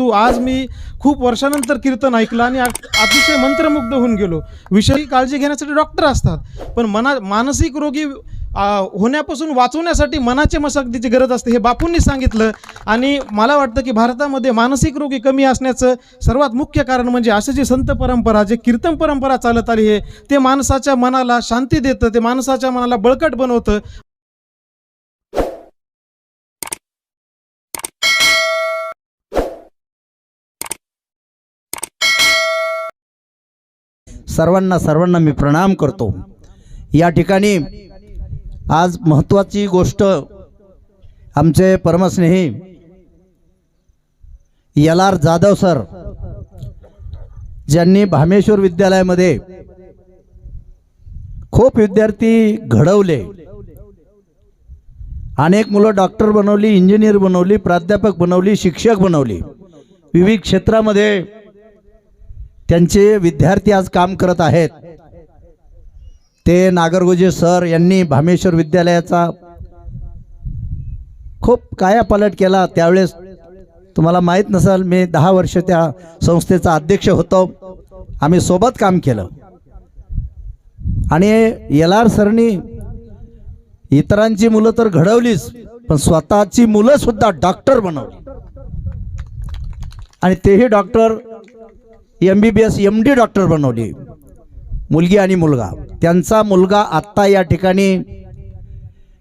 तू आज मी खूप वर्षानंतर कीर्तन ऐकलं आणि अतिशय मंत्रमुग्ध होऊन गेलो. विषयी काळजी घेण्यासाठी डॉक्टर असतात पण मना मानसिक रोगी होण्यापासून वाचवण्यासाठी मनाच्या मशागतीची गरज असते हे बापूंनी सांगितलं. आणि मला वाटतं की भारतामध्ये मानसिक रोगी कमी असण्याचं सर्वात मुख्य कारण म्हणजे असे जे संत परंपरा जे कीर्तन परंपरा चालत आली आहे ते माणसाच्या मनाला शांती देतं ते माणसाच्या मनाला बळकट बनवतं. सर्वांना सर्वांना मी प्रणाम करतो. या ठिकाणी आज महत्त्वाची गोष्ट आमचे परमस्नेही एल आर जाधव सर ज्यांनी भामेश्वर विद्यालयामध्ये खूप विद्यार्थी घडवले. अनेक मुलं डॉक्टर बनवली इंजिनियर बनवली प्राध्यापक बनवली शिक्षक बनवली. विविध क्षेत्रामध्ये त्यांचे विद्यार्थी आज काम करत आहेत. ते नागरगोजे सर यांनी भामेश्वर विद्यालयाचा खूप कायापालट केला. त्यावेळेस तुम्हाला माहीत नसाल मी दहा वर्ष त्या संस्थेचा अध्यक्ष होतो. आम्ही सोबत काम केलं. आणि एल आर सरनी इतरांची मुलं तर घडवलीच पण स्वतःची मुलं सुद्धा डॉक्टर बनवली. आणि तेही doctor M B B S M D doctor बनवली. मुलगी आणि मुलगा. त्यांचा मुलगा आत्ता या ठिकाणी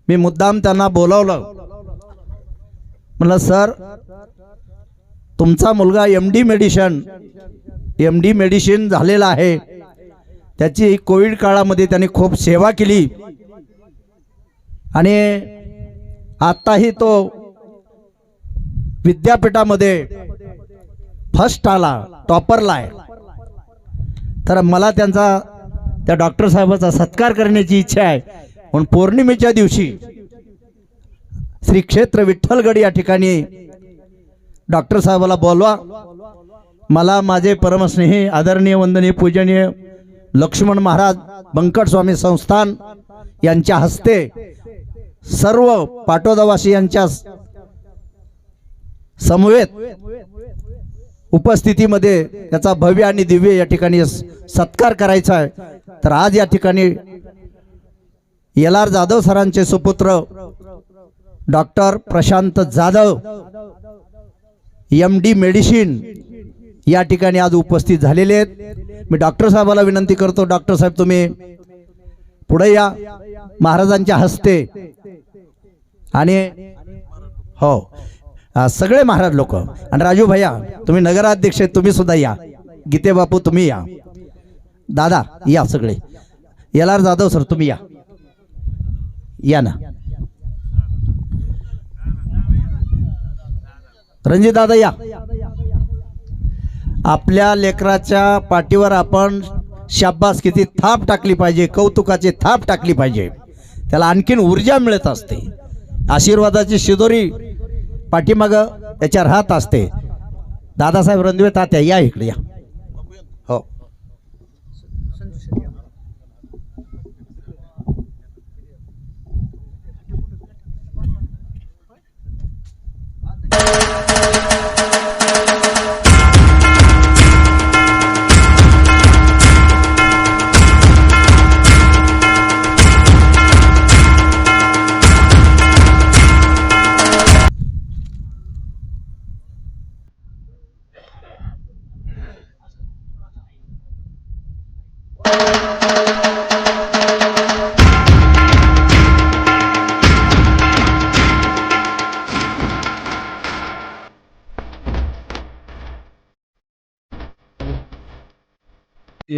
मी मुद्दाम त्यांना बोलावलं. म्हणलं सर तुमचा मुलगा M D medicine M D medicine झालेला आहे. त्याची कोविड काळामध्ये त्यांनी खूप सेवा केली. आणि आत्ताही तो विद्यापीठामध्ये फर्स्ट आला टॉपरला आहे तर मला त्यांचा त्या डॉक्टर साहेबाचा सत्कार करण्याची इच्छा आहे. म्हणून पौर्णिमेच्या दिवशी श्री क्षेत्र विठ्ठलगड या ठिकाणी डॉक्टर साहेबाला बोलवा. मला माझे परमस्नेही आदरणीय वंदनीय पूजनीय लक्ष्मण महाराज बंकटस्वामी संस्थान यांच्या हस्ते सर्व पाटोदावासी यांच्या समवेत उपस्थितीमध्ये त्याचा भव्य आणि दिव्य या ठिकाणी सत्कार करायचा आहे. तर आज या ठिकाणी एल आर जाधव सरांचे सुपुत्र doctor Prashant Jadhav M D medicine या ठिकाणी आज उपस्थित झालेले आहेत. मी डॉक्टर साहेबाला विनंती करतो डॉक्टर साहेब तुम्ही पुढे या महाराजांच्या हस्ते. आणि हो सगळे महाराज लोक. आणि राजू भैया तुम्ही नगराध्यक्ष आहेत तुम्ही सुद्धा या. गीते बापू तुम्ही या. दादा या सगळे. एल आर जाधव सर तुम्ही या. या ना. रणजित दादा या. आपल्या लेकराच्या पाठीवर आपण शाब्बास किती थाप टाकली पाहिजे कौतुकाची थाप टाकली पाहिजे. त्याला आणखीन ऊर्जा मिळत असते. आशीर्वादाची शिदोरी पाठीमाग त्याच्या राहत असते. दादासाहेब रणदिवे तात्या या इकडे या.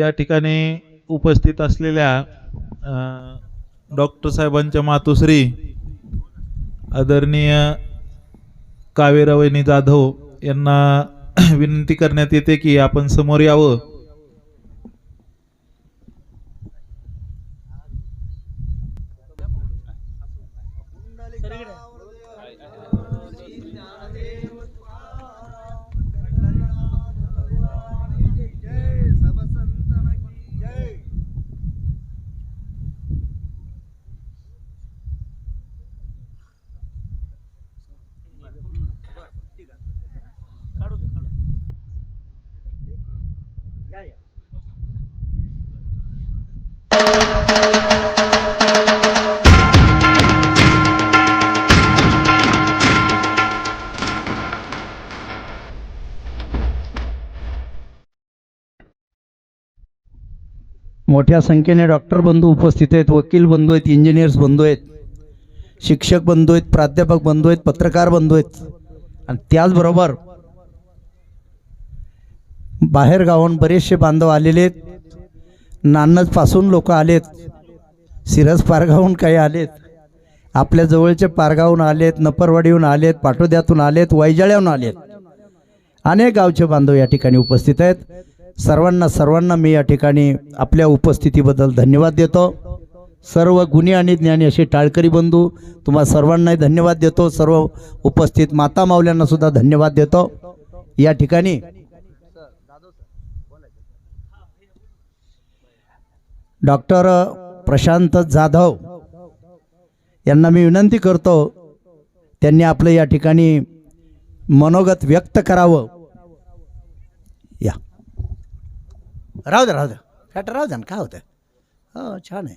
या ठिकाणी उपस्थित असलेल्या डॉक्टर साहेबांच्या मातोश्री आदरणीय कावेरावहिनी जाधव यांना विनंती करण्यात येते की आपण समोर यावं. मोठ्या संख्येने डॉक्टर बंधू उपस्थित आहेत वकील बंधू आहेत इंजिनियर्स बंधू आहेत शिक्षक बंधू आहेत प्राध्यापक बंधू आहेत पत्रकार बंधू आहेत. आणि त्याचबरोबर बाहेर गावाहून बरेचसे बांधव आलेले आहेत. नान्नजपासून लोक आलेत सिरस पारगावून काही आलेत आपल्या जवळचे पारगावून आलेत नपरवाडीहून आलेत पाटोद्यातून आलेत वैजाळ्याहून आलेत अनेक गावचे बांधव या ठिकाणी उपस्थित आहेत. सर्वांना सर्वांना मी या ठिकाणी आपल्या उपस्थितीबद्दल धन्यवाद देतो. सर्व गुणी आणि ज्ञानी असे टाळकरी बंधू तुम्हा सर्वांनाही धन्यवाद देतो. सर्व उपस्थित माता माऊल्यांना सुद्धा धन्यवाद देतो. या ठिकाणी डॉक्टर प्रशांत जाधव यांना मी विनंती करतो त्यांनी आपलं या ठिकाणी मनोगत व्यक्त करावं या राहू द्या राहू द्या फ्लॅटर राहू द्या ना काय होतं हो छान आहे.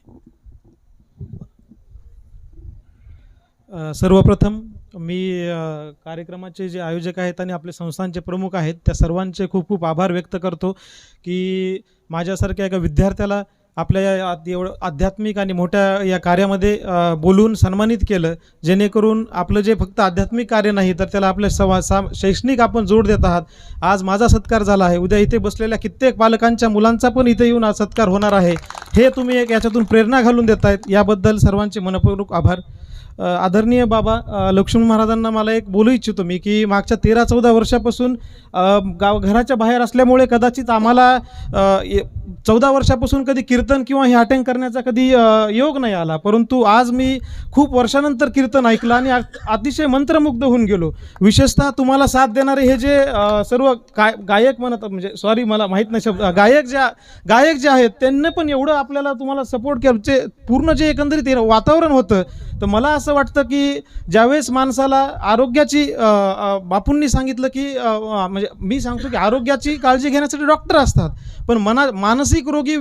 अ, सर्वप्रथम मी अ, कार्यक्रमाचे जे आयोजक आहेत आणि आपले संस्थांचे प्रमुख आहेत त्या सर्वांचे खूप खूप आभार व्यक्त करतो की माझ्यासारख्या एका विद्यार्थ्याला आपल्या या एवढं आध्यात्मिक आणि मोठ्या या कार्यामध्ये बोलून सन्मानित केलं जेणेकरून आपलं जे फक्त आध्यात्मिक कार्य नाही तर त्याला आपल्या सवा सा शैक्षणिक आपण जोड देत आहात. आज माझा सत्कार झाला आहे. उद्या इथे बसलेल्या कित्येक पालकांच्या मुलांचा पण इथे येऊन आज सत्कार होणार आहे. हे तुम्ही एक याच्यातून प्रेरणा घालून देत आहेत याबद्दल सर्वांचे मनपूर्वक आभार. आदरणीय बाबा लक्ष्मण महाराजांना मला एक बोलू इच्छितो मी की मागच्या तेरा चौदा वर्षापासून गाव घराच्या बाहेर असल्यामुळे कदाचित आम्हाला चौदा वर्षापासून कधी कीर्तन किंवा हे अटेंड करण्याचा कधी योग नाही आला. परंतु आज मी खूप वर्षानंतर कीर्तन ऐकलं आणि अतिशय मंत्रमुग्ध होऊन गेलो. विशेषतः तुम्हाला साथ देणारे हे जे सर्व गाय गायक म्हणत म्हणजे सॉरी मला माहीत नाही शब्द गायक ज्या गायक जे आहेत त्यांनी पण एवढं आपल्याला तुम्हाला सपोर्ट केलं. जे पूर्ण जे एकंदरीत वातावरण होतं तर मला असं वाटतं की ज्यावेळेस माणसाला आरोग्याची बापूंनी सांगितलं की म्हणजे मी सांगतो की आरोग्याची काळजी घेण्यासाठी डॉक्टर असतात. पण मना मानसिक रोगी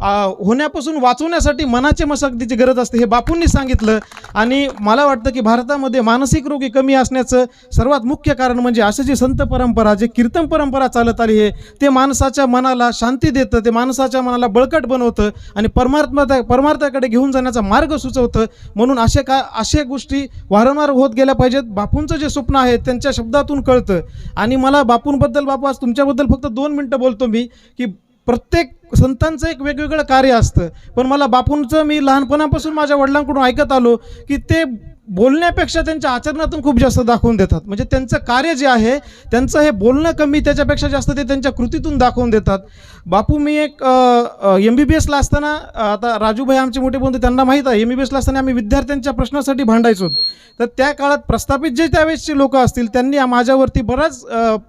होण्यापासून वाचवण्यासाठी मनाच्या मशागतीची गरज असते हे बापूंनी सांगितलं. आणि मला वाटतं की भारतामध्ये मानसिक रोगी कमी असण्याचं सर्वात मुख्य कारण म्हणजे असं जी संत परंपरा जे कीर्तन परंपरा चालत आली आहे ते माणसाच्या मनाला शांती देतं ते माणसाच्या मनाला बळकट बनवतं आणि परमात्मा परमार्थाकडे घेऊन जाण्याचा मार्ग सुचवतं म्हणून असे का अशा गोष्टी वारंवार होत गेल्या पाहिजेत. बापूंचं जे स्वप्न आहे त्यांच्या शब्दातून कळतं. आणि मला बापूंबद्दल बापू आज तुमच्याबद्दल फक्त दोन मिनटं बोलतो मी की प्रत्येक संतांचं एक वेगवेगळं कार्य असतं. पण मला बापूंचं मी लहानपणापासून माझ्या वडिलांकडून ऐकत आलो की ते बोलण्यापेक्षा त्यांच्या आचरणातून खूप जास्त दाखवून देतात. म्हणजे त्यांचं कार्य जे आहे त्यांचं हे बोलणं कमी त्याच्यापेक्षा जास्त ते त्यांच्या कृतीतून दाखवून देतात. बापू मी एक एम बी बी एसला असताना आता राजूभाई आमचे मोठे बंधू त्यांना माहीत आहे एम बी बी एसला असताना आम्ही विद्यार्थ्यांच्या प्रश्नासाठी भांडायचो. तर त्या काळात प्रस्थापित जे त्यावेळेसचे लोक असतील त्यांनी माझ्यावरती बराच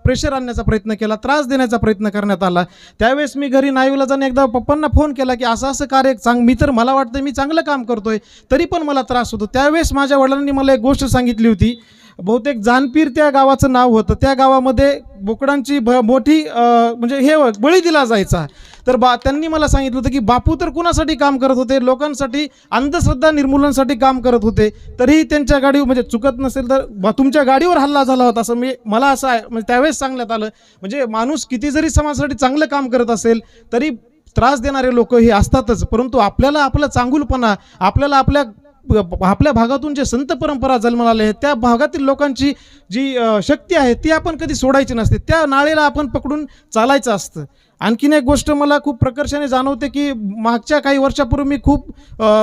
प्रेशर आणण्याचा प्रयत्न केला त्रास देण्याचा प्रयत्न करण्यात आला. त्यावेळेस मी घरी नाईवला जाऊन एकदा पप्पांना फोन केला की असं असं कार्य चांग मी तर मला वाटतं मी चांगलं काम करतोय तरी पण मला त्रास होतो. त्यावेळेस माझ्या वडिलांनी मला एक गोष्ट सांगितली होती बहुतेक जानपीर त्या गावाचं नाव होतं. त्या गावामध्ये बोकडांची भ मोठी म्हणजे हे बळी दिला जायचा. तर बा त्यांनी मला सांगितलं होतं की बापू तर कुणासाठी काम करत होते? लोकांसाठी अंधश्रद्धा निर्मूलनासाठी काम करत होते. तरीही त्यांच्या गाडी म्हणजे चुकत नसेल तर बा तुमच्या गाडीवर हल्ला झाला होता असं मी मला असं आहे म्हणजे त्यावेळेस सांगण्यात आलं. म्हणजे माणूस किती जरी समाजासाठी चांगलं काम करत असेल तरी त्रास देणारे लोक हे असतातच. परंतु आपल्याला आपलं चांगुलपणा आपल्याला आपल्या आपल्या भागातून जे संत परंपरा जन्माला आले आहेत त्या भागातील लोकांची जी शक्ती आहे ती आपण कधी सोडायची नसते. त्या नाळेला आपण पकडून चालायचं असतं. आणखीन एक गोष्ट मला खूप प्रकर्षाने जाणवते की मागच्या काही वर्षापूर्वी मी खूप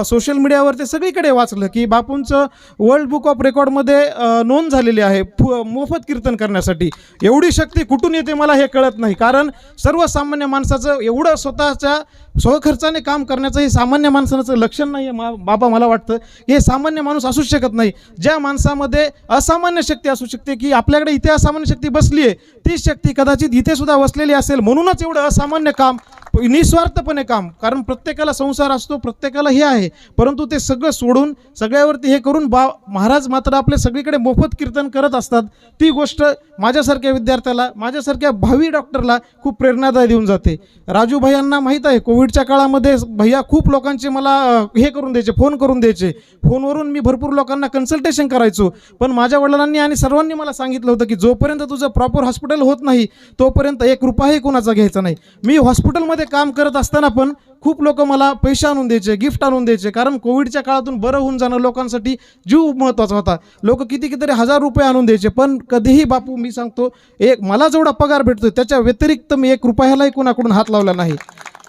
सोशल मीडियावरती सगळीकडे वाचलं की बापूंचं वर्ल्ड बुक ऑफ रेकॉर्डमध्ये नोंद झालेली आहे फु मोफत कीर्तन करण्यासाठी. एवढी शक्ती कुठून येते मला हे कळत नाही. कारण सर्वसामान्य माणसाचं एवढं स्वतःच्या स्वखर्चाने काम करण्याचं हे सामान्य माणसाचं लक्षण नाही आहे मा बाबा मला वाटतं. हे सामान्य माणूस असूच शकत नाही. ज्या माणसामध्ये असामान्य शक्ती असू शकते की आपल्याकडे इथे असामान्य शक्ती बसली आहे तीच शक्ती कदाचित इथे सुद्धा बसलेली असेल. म्हणूनच एवढं असामान्य काम निस्वार्थपणे काम. कारण प्रत्येकाला संसार असतो प्रत्येकाला हे आहे. परंतु ते सगळं सोडून सगळ्यावरती हे करून बा महाराज मात्र आपले सगळीकडे मोफत कीर्तन करत असतात. ती गोष्ट माझ्यासारख्या विद्यार्थ्याला माझ्यासारख्या भावी डॉक्टरला खूप प्रेरणादायी देऊन जाते. राजू भैयांना माहीत आहे कोविडच्या काळामध्ये भैया खूप लोकांचे मला हे करून द्यायचे फोन करून द्यायचे. फोनवरून मी भरपूर लोकांना कन्सल्टेशन करायचो. पण माझ्या वडिलांनी आणि सर्वांनी मला सांगितलं होतं की जोपर्यंत तुझं प्रॉपर हॉस्पिटल होत नाही तोपर्यंत एक रुपयाही कोणाचा घ्यायचा नाही. मी हॉस्पिटलमध्ये काम करत असताना पण खूप लोक मला पैसे आणून द्यायचे गिफ्ट आणून द्यायचे. कारण कोविडच्या काळातून बरं होऊन जाणं लोकांसाठी जीव महत्त्वाचा होता. लोक किती कितीतरी हजार रुपये आणून द्यायचे पण कधीही बापू मी सांगतो एक मला जेवढा पगार भेटतो त्याच्या व्यतिरिक्त मी एक रुपयालाही कोणाकडून हात लावला नाही.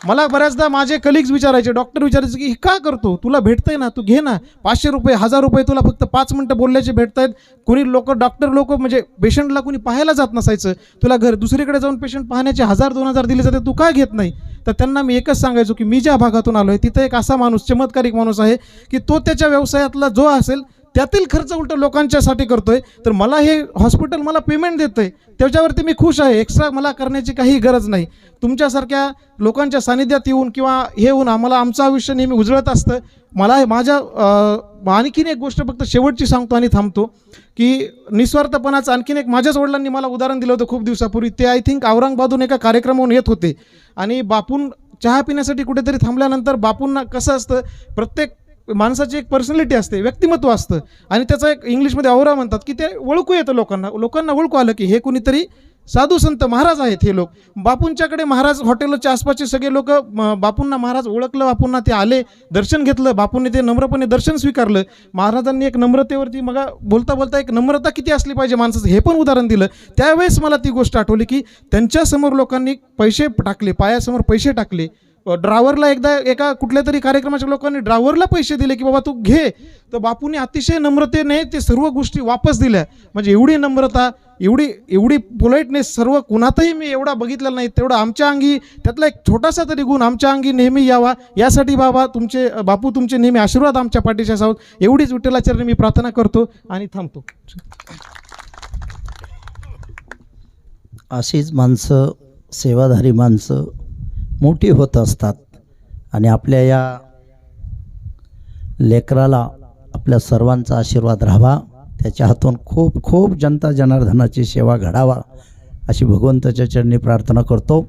मला बऱ्याचदा माझे कलिग्स विचारायचे डॉक्टर विचारायचे की हे का करतो? तुला भेटतंय ना? तू घे ना. पाचशे रुपये हजार रुपये तुला फक्त पाच मिनटं बोलल्याचे भेटत आहेत कुणी लोक डॉक्टर लोक म्हणजे पेशंटला कुणी पाहायला जात नसायचं. तुला घर दुसरीकडे जाऊन पेशंट पाहण्याचे हजार दोन हजार दिले जाते तू का घेत नाही? तर त्यांना मी एकच सांगायचो की मी ज्या भागातून आलो आहे तिथं एक असा माणूस चमत्कारिक माणूस आहे की तो त्याच्या व्यवसायातला जो असेल त्यातील खर्च उलट लोकांच्यासाठी करतोय. तर मला हे हॉस्पिटल मला पेमेंट देतंय. त्याच्यावरती मी खुश आहे. एक्स्ट्रा मला करण्याची काही गरज नाही. तुमच्यासारख्या लोकांच्या सानिध्यात येऊन किंवा हे येऊन आम्हाला आमचं आयुष्य नेहमी उजळत असतं. मला हे माझ्या आणखीन एक गोष्ट फक्त शेवटची सांगतो आणि थांबतो की निस्वार्थपणाचं आणखीन एक माझ्याच वडिलांनी मला उदाहरण दिलं होतं खूप दिवसापूर्वी. ते आय थिंक औरंगाबादून एका कार्यक्रमाहून येत होते. आणि बापून चहा पिण्यासाठी कुठेतरी थांबल्यानंतर बापूंना कसं असतं प्रत्येक माणसाची एक पर्सनॅलिटी असते व्यक्तिमत्व असतं. आणि त्याचा एक इंग्लिशमध्ये औरा म्हणतात की ते ओळखू येतं लोकांना. लोकांना ओळखू आलं की हे कुणीतरी साधू संत महाराज आहेत हे लोक. बापूंच्याकडे महाराज हॉटेलच्या आसपासचे सगळे लोक बापूंना महाराज ओळखलं बापूंना ते आले दर्शन घेतलं बापूंनी ते नम्रपणे दर्शन स्वीकारलं. महाराजांनी एक नम्रतेवरती मग बोलता बोलता एक नम्रता किती असली पाहिजे माणसाचं हे पण उदाहरण दिलं. त्यावेळेस मला ती गोष्ट आठवली की त्यांच्यासमोर लोकांनी पैसे टाकले पायासमोर पैसे टाकले. ड्रायव्हरला एकदा एका कुठल्या तरी कार्यक्रमाच्या लोकांनी ड्रायव्हरला पैसे दिले की बाबा तू घे. तर बापूने अतिशय नम्रतेने ते सर्व गोष्टी वापस दिल्या. म्हणजे एवढी नम्रता एवढी एवढी पोलाईटनेस सर्व कुणातही मी एवढा बघितलेला नाही. तेवढा आमच्या अंगी त्यातला एक छोटासा तरी गुण आमच्या अंगी नेहमी यावा. यासाठी बाबा तुमचे बापू तुमचे नेहमी आशीर्वाद आमच्या पाठीशी असावं. एवढीच विठ्ठलाचार्य मी प्रार्थना करतो आणि थांबतो. अशीच माणसं सेवाधारी माणसं मोठी होत असतात. आणि आपल्या या लेकराला आपल्या सर्वांचा आशीर्वाद राहावा. त्याच्या हातून खूप खूप जनता जनार्दनाची सेवा घडावा अशी भगवंताच्या चरणी प्रार्थना करतो.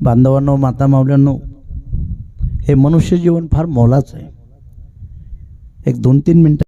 बांधवांनो माता मावल्यांनो हे मनुष्य जीवन फार मोलाचं आहे. एक दोन तीन मिनटं